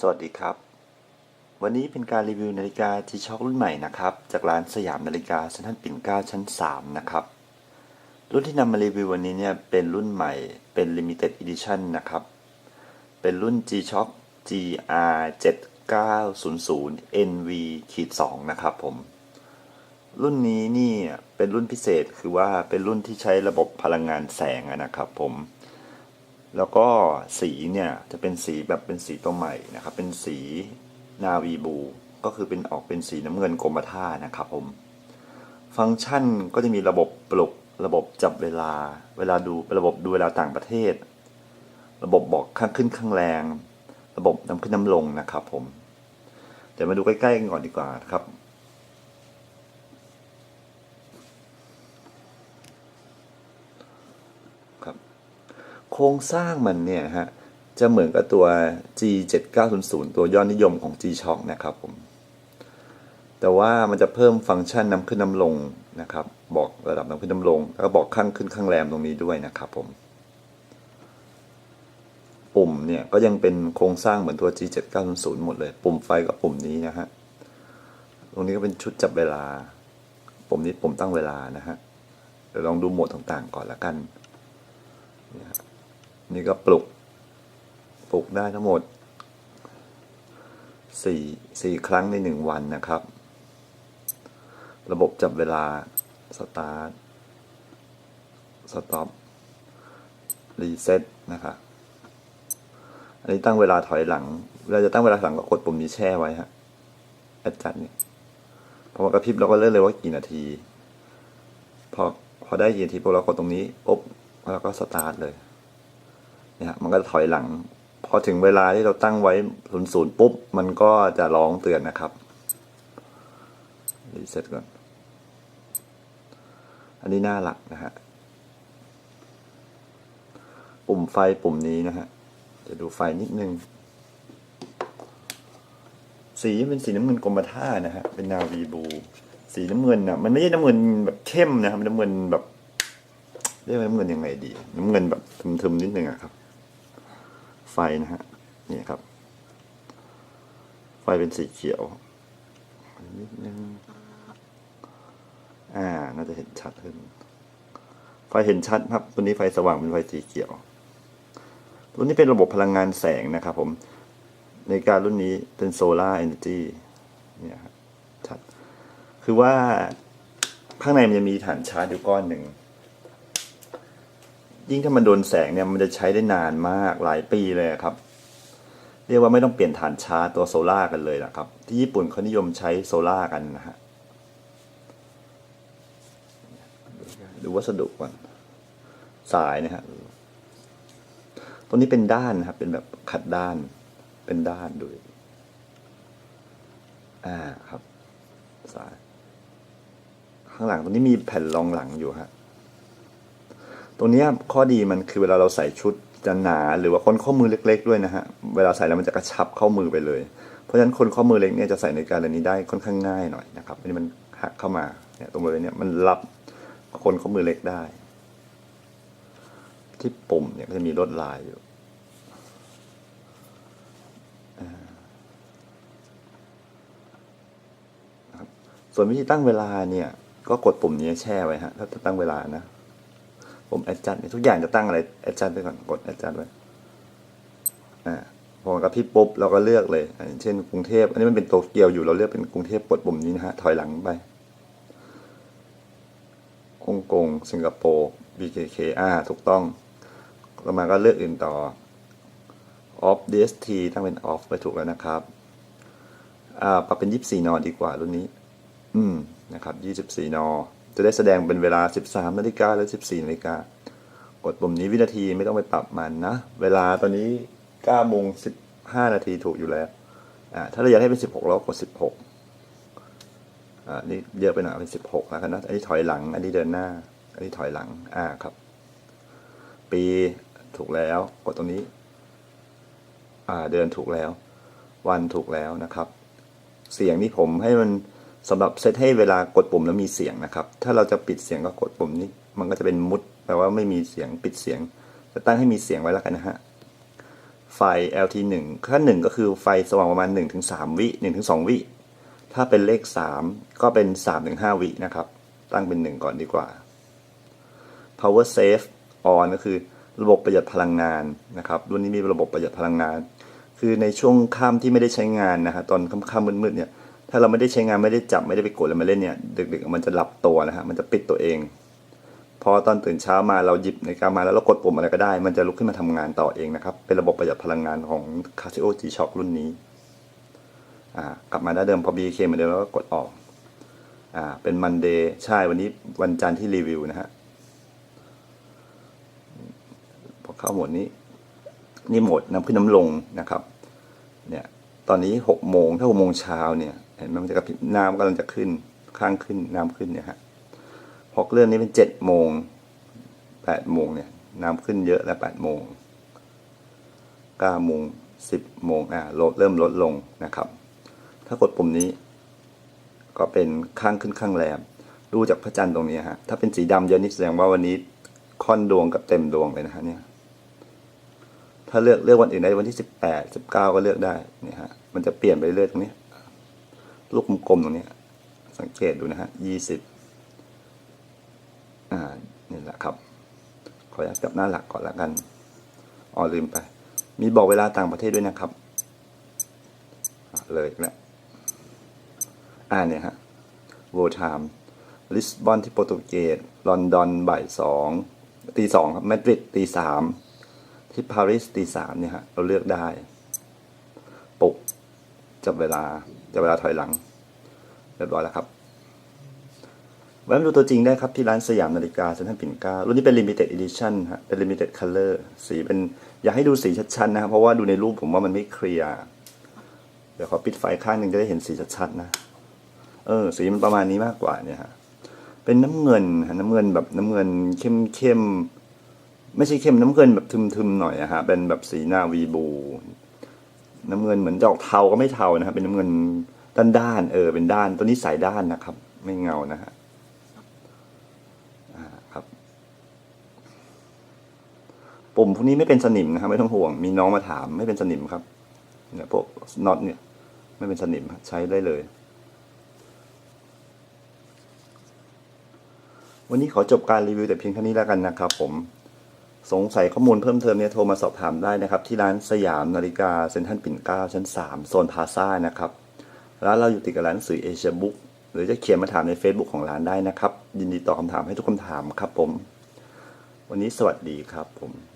สวัสดีครับ วันนี้เป็นการรีวิวนาฬิกา G-Shock รุ่นใหม่นะครับ จากร้านสยามนาฬิกาเซ็นทรัลปิ่นเก้าชั้น 3 นะครับ รุ่นที่นำมารีวิววันนี้เนี่ยเป็นรุ่นใหม่เป็น Limited Edition นะครับ เป็นรุ่น G-Shock GR 7900 NV 2นะครับผม รุ่นนี้นี่เป็นรุ่นพิเศษคือว่าเป็นรุ่นที่ใช้ระบบพลังงานแสงนะครับผม แล้วก็สีเนี่ยจะเป็นสีแบบเป็นสีตัวใหม่นะครับ เป็นสีนาวีบู ก็คือเป็นออกเป็นสีน้ำเงินกรมท่านะครับผม ฟังก์ชันก็จะมีระบบปลุกระบบจับเวลา เวลาดูระบบดูเวลาต่างประเทศ ระบบบอกข้างขึ้นข้างแรง ระบบน้ำขึ้นน้ำลงนะครับผม เดี๋ยวมาดูใกล้ๆกันก่อนดีกว่าครับครับ โครงสร้างมันเนี่ยฮะจะเหมือนกับตัว G7900 ตัวยอดนิยมของ G-Shock นะครับผม แต่ว่ามันจะเพิ่มฟังก์ชันน้ำขึ้นน้ำลงนะครับ บอกระดับน้ำขึ้นน้ำลง แล้วก็บอกข้างขึ้นข้างแรมตรงนี้ด้วยนะครับผม ปุ่มเนี่ยก็ยังเป็นโครงสร้างเหมือนตัว G7900 หมดเลย ปุ่มไฟกับปุ่มนี้นะฮะ ตรงนี้ก็เป็นชุดจับเวลา ปุ่มนี้ปุ่มตั้งเวลานะฮะ เดี๋ยวลองดูโหมดต่างๆก่อนละกันนะ นี่ก็ปลุก ปลุกได้ทั้งหมดสี่สี่ครั้งในหนึ่งวันนะครับ ระบบจับเวลา สตาร์ท สต็อป รีเซ็ตนะครับอันนี้ตั้งเวลาถอยหลังเวลาจะตั้งเวลาหลังก็กดปุ่มนี้แช่ไว้ฮะแอดจัดเนี่ยพอมันกระพริบเราก็เลือกเลยว่ากี่นาที พอพอได้กี่นาทีพวกเรากดตรงนี้ปุ๊บแล้วก็สตาร์ทเลย นี่ยฮะมันก็ถอยหลัง พอถึงเวลาที่เราตั้งไว้ศูนย์ศูนย์ปุ๊บ มันก็จะร้องเตือนนะครับรีเซ็ตก่อน อันนี้หน้าหลักนะฮะ ปุ่มไฟปุ่มนี้นะฮะ จะดูไฟนิดนึง สีเป็นสีน้ำเงินกรมท่านะฮะ เป็นนาวีบู สีน้ำเงินอะมันไม่ใช่น้ำเงินแบบเข้มนะครับนน้ำเงินแบบเรียกว่าน้ำเงินยังไงดี น้ำเงินแบบทึมๆนิดนึงอะครับ ไฟนะฮะนี่ครับ ไฟเป็นสีเขียวนิดนึงอ่า น่าจะเห็นชัดขึ้น ไฟเห็นชัดครับ ตัวนี้ไฟสว่างเป็นไฟสีเขียว ตัวนี้เป็นระบบพลังงานแสงนะครับผม ในการรุ่นนี้เป็นโซลาร์เอเนจีเนี่ยครับชัด คือว่าข้างในมันจะมีฐานชาร์จอยู่ก้อนหนึ่ง ยิ่งถ้ามันโดนแสงเนี่ยมันจะใช้ได้นานมากหลายปีเลยครับ เรียกว่าไม่ต้องเปลี่ยนฐานชาร์จตัวโซล่ากันเลยนะครับ ที่ญี่ปุ่นเขานิยมใช้โซล่ากันนะฮะดูวัสดุก่อนสายนะฮะตัวนี้เป็นด้านนะครับ เป็นแบบขัดด้าน เป็นด้านด้วยอ่าครับ สาย ข้างหลังตรงนี้มีแผ่นรองหลังอยู่ฮะ ตรงนี้ข้อดีมันคือเวลาเราใส่ชุดจะหนาหรือว่าคนข้อมือเล็ก ๆ ด้วยนะฮะเวลาใส่แล้วมันจะกระชับเข้ามือไปเลย เพราะฉะนั้นคนข้อมือเล็กเนี่ยจะใส่ในการเรนนี้ได้ค่อนข้างง่ายหน่อยนะครับอันนี้มันหักเข้ามาเนี่ยตรงบริเวณเนี้ยมันรับคนข้อมือเล็กได้ ที่ปุ่มเนี่ยก็จะมีลวดลายอยู่ส่วนวิธีตั้งเวลาเนี่ยก็กดปุ่มนี้แช่ไว้ฮะถ้าจะตั้งเวลานะ ผมแอดจัดทุกอย่างจะตั้งอะไรแอดจัดไปก่อนกดแอดจัดไว้อ่าพอมันกระพริบปุ๊บเราก็เลือกเลยอย่างเช่นกรุงเทพอันนี้มันเป็นโตเกียวอยู่เราเลือกเป็นกรุงเทพกดปุ่มนี้นะฮะถอยหลังไปฮ่องกงสิงคโปร์ BKK อ่าถูกต้องเรามาก็เลือกอื่นต่อ off DST ตั้งเป็น off ไปถูกแล้วนะครับ อ่าปรับเป็น 24 นอดีกว่ารุ่นนี้ อืมนะครับ 24 นอ จะได้แสดงเป็นเวลา 13นาฬิกาหรือ 14นาฬิกากดปุ่มนี้วินาทีไม่ต้องไปปรับมันนะ เวลาตอนนี้9โมง15นาทีถูกอยู่แล้วอ่าถ้าเราอยากให้เป็น 16เรากด 16อ่านี่เยอะไปหน่อยเป็น 16แล้วกันนะอันนี้ถอยหลัง อันนี้เดินหน้า อันนี้ถอยหลังอ่าครับ ปีถูกแล้วกดตรงนี้อ่าเดินถูกแล้ว วันถูกแล้วนะครับ เสียงนี่ผมให้มัน สำหรับเซตให้เวลากดปุ่มแล้วมีเสียงนะครับ ถ้าเราจะปิดเสียงก็กดปุ่มนี้ มันก็จะเป็นมุดแปลว่าไม่มีเสียงปิดเสียง จะตั้งให้มีเสียงไว้แล้วกันนะฮะ ไฟ LT 1 ขั้นหนึ่งก็คือไฟสว่างประมาณ 1-3 วิ 1-2 วิ ถ้าเป็นเลข 3 ก็เป็น 3-5 วินะครับ ตั้งเป็น 1 ก่อนดีกว่า power save on ก็คือระบบประหยัดพลังงานนะครับ รุ่นนี้มีระบบประหยัดพลังงาน คือในช่วงค่ำที่ไม่ได้ใช้งานนะฮะตอนค่ำๆมืดๆเนี่ย ถ้าเราไม่ได้ใช้งานไม่ได้จับไม่ได้ไปกดอะไรมาเล่นเนี่ยดึกๆมันจะหลับตัวนะฮะมันจะปิดตัวเอง พอตอนตื่นเช้ามาเราหยิบในกามาแล้วเรากดปุ่มอะไรก็ได้ มันจะลุกขึ้นมาทำงานต่อเองนะครับเป็นระบบประหยัดพลังงานของ Casio G-Shock รุ่นนี้อ่ากลับมาได้าเดิมพอ BK เหมือนเดิมแล้วก็กดออกอ่าเป็นมันเดย์ใช่วันนี้วันจันทร์ที่รีวิวนะฮะพอเข้าหมดนี้นี่หมดน้ำขึ้นน้ำลงนะครับเนี่ยตอนนี้หกโมงถ้าหกโมงเช้าเนี่ย เห็นไหมมันจะกระพริบน้ำกำลังจะขึ้น ข้างขึ้นน้ำขึ้นเนี่ยฮะพอเรื่องนี้เป็นเจ็ดโมงแปดโมงเนี่ย น้ำขึ้นเยอะแล้วแปดโมงเก้าโมงสิบโมงอ่าลดเริ่มลดลงนะครับ ถ้ากดปุ่มนี้ ก็เป็นข้างขึ้นข้างแรมดูจากพระจันทร์ตรงนี้ฮะถ้าเป็นสีดำเยอะนี่แสดงว่าวันนี้ค่อนดวงกับเต็มดวงเลยนะฮะเนี่ยถ้าเลือกเลือกวันอื่นได้วันที่สิบแปดสิบเก้าก็เลือกได้เนี่ยฮะมันจะเปลี่ยนไปเรื่อยตรงนี้ ลูกกลมๆตรงนี้สังเกตดูนะฮะยี่สิบอ่า นี่แหละครับ ขออนุญาตกลับหน้าหลักก่อนละกันอ๋อลืมไป มีบอกเวลาต่างประเทศด้วยนะครับ เลยแล้วอ่าเนี่ยฮะ world time ลิสบอนที่โปรตุเกสลอนดอนบ่ายสองตีสองครับมาดริดตีสามที่ปารีสตีสามเนี่ยฮะเราเลือกได้ ปุก จับเวลาจับเวลาถอยหลัง เรียบร้อยแล้วครับแวะมาดูตัวจริงได้ครับ ที่ร้านสยามนาฬิกาเซ็นทรัลปิ่นเกล้ารุ่นนี้เป็น limited edition ฮะเป็น limited color สีเป็น อยากให้ดูสีชัดๆนะครับ เพราะว่าดูในรูปผมว่ามันไม่เคลียร์เดี๋ยวขอปิดไฟข้างหนึ่งจะได้เห็นสีชัดๆนะ เออ สีมันประมาณนี้มากกว่าเนี่ยฮะเป็นน้ำเงินฮะน้ำเงินแบบน้ำเงินเข้มเข้มๆไม่ใช่เข้มน้ำเงินแบบทึมๆหน่อยอะฮะเป็นแบบสีหน้าวีบู น้ำเงินเหมือนจะออกเทาก็ไม่เทานะครับ เป็นน้ำเงินด้านๆเออเป็นด้านตัวนี้สายด้านนะครับ ไม่เงานะฮะครับปุ่มพวกนี้ไม่เป็นสนิมนะครับ ไม่ต้องห่วง มีน้องมาถามไม่เป็นสนิมครับเนี่ยพวกน็อตเนี่ย ไม่เป็นสนิมใช้ได้เลย วันนี้ขอจบการรีวิวแต่เพียงเท่านี้แล้วกันนะครับผม สงสัยข้อมูลเพิ่มเติมเนี่ยโทรมาสอบถามได้นะครับ ที่ร้านสยามนาฬิกาเซ็นทรัลปิ่นเกล้าชั้น 3 โซนพาซ่านะครับร้านเราอยู่ติดกับร้านสือเอเชียบุ๊กหรือจะเขียนมาถามใน Facebook ของร้านได้นะครับ ยินดีตอบคำถามให้ทุกคำถามครับผม วันนี้สวัสดีครับผม